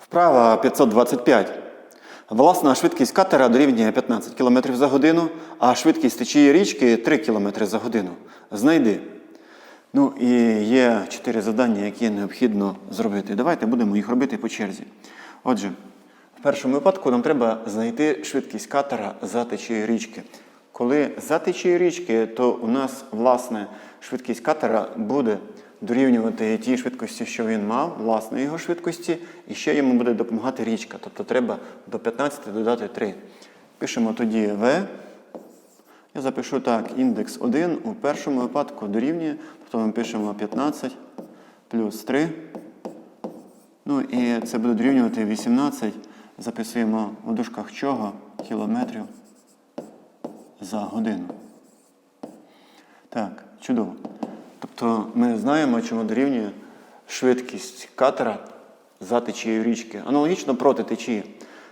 Вправа 525. Власна швидкість катера дорівнює 15 км за годину, а швидкість течії річки 3 км за годину. Знайди. Ну і є чотири завдання, які необхідно зробити. Давайте будемо їх робити по черзі. Отже, в першому випадку нам треба знайти швидкість катера за течією річки. Коли за течією річки, то у нас власне швидкість катера буде дорівнювати тій швидкості, що він мав, власної його швидкості, і ще йому буде допомагати річка. Тобто треба до 15 додати 3. Пишемо тоді В. Я запишу так, індекс 1 у першому випадку дорівнює, тобто ми пишемо 15 плюс 3. Ну і це буде дорівнювати 18. Записуємо в дужках чого кілометрів за годину. Так, чудово. Тобто ми знаємо, чому дорівнює швидкість катера за течією річки. Аналогічно проти течії.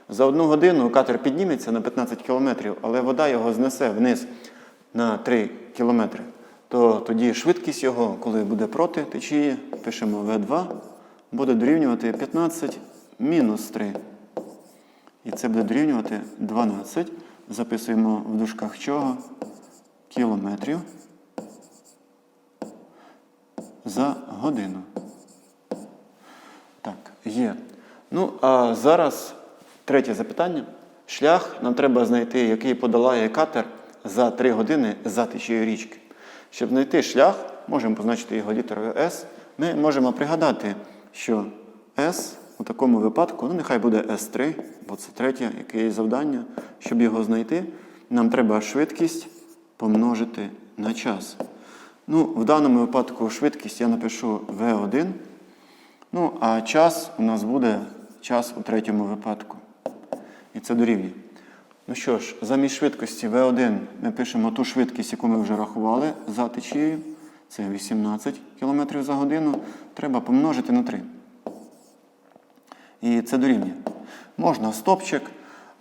За одну годину катер підніметься на 15 кілометрів, але вода його знесе вниз на 3 кілометри. То тоді швидкість його, коли буде проти течії, пишемо В2, буде дорівнювати 15 мінус 3. І це буде дорівнювати 12. Записуємо в дужках чого? Кілометрів за годину. Так, є. Ну, а зараз третє запитання. Шлях нам треба знайти, який подолає катер за 3 години за течією річки. Щоб знайти шлях, можемо позначити його літерою S. Ми можемо пригадати, що S у такому випадку, ну нехай буде S3, бо це третє, яке завдання. Щоб його знайти, нам треба швидкість помножити на час. Ну, в даному випадку швидкість я напишу V1. Ну, а час у нас буде час у третьому випадку. І це дорівнює. Ну що ж, замість швидкості V1 ми пишемо ту швидкість, яку ми вже рахували за течією. Це 18 км за годину. Треба помножити на 3. І це дорівнює. Можна стопчик,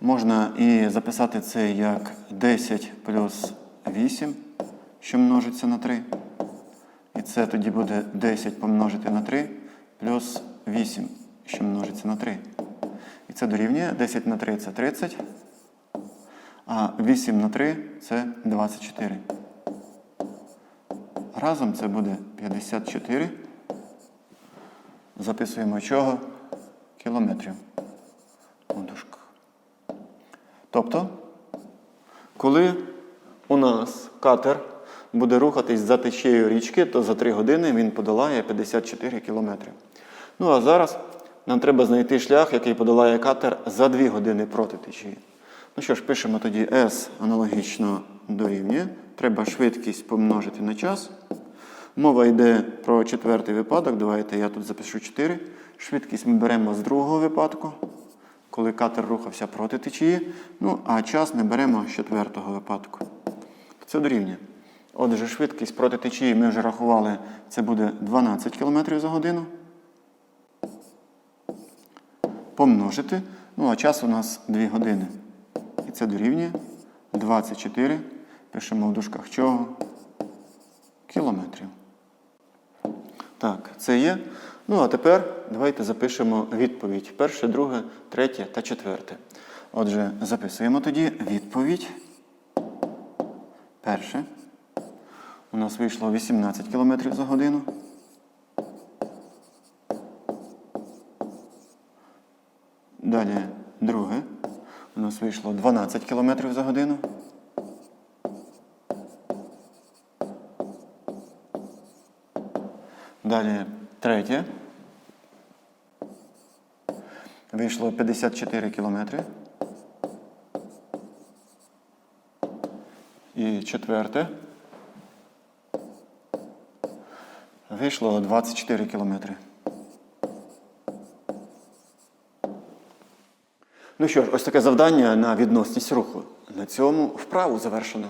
можна і записати це як 10 плюс 8, що множиться на 3. І це тоді буде 10 помножити на 3 плюс 8, що множиться на 3. І це дорівнює 10 на 3 це 30, а 8 на 3 це 24. Разом це буде 54. Записуємо чого? Кілометрів у дужках. Тобто, коли у нас катер буде рухатись за течією річки, то за 3 години він подолає 54 кілометри. Ну а зараз нам треба знайти шлях, який подолає катер за 2 години проти течії. Ну що ж, пишемо тоді S аналогічно дорівнює. Треба швидкість помножити на час. Мова йде про четвертий випадок. Давайте я тут запишу 4. Швидкість ми беремо з другого випадку, коли катер рухався проти течії. Ну, а час ми беремо з четвертого випадку. Це дорівнює. Отже, швидкість проти течії ми вже рахували, це буде 12 км за годину. Помножити. Ну, а час у нас 2 години. І це дорівнює 24. Пишемо в дужках чого? Кілометрів. Так, це є. Ну, а тепер давайте запишемо відповідь. Перше, друге, третє та четверте. Отже, записуємо тоді відповідь. Перше. У нас вийшло 18 км за годину. Далі друге. У нас вийшло 12 км за годину. Далі третє. Вийшло 54 кілометри. І четверте. Вийшло 24 кілометри. Ну що ж, ось таке завдання на відносність руху. На цьому вправу завершено.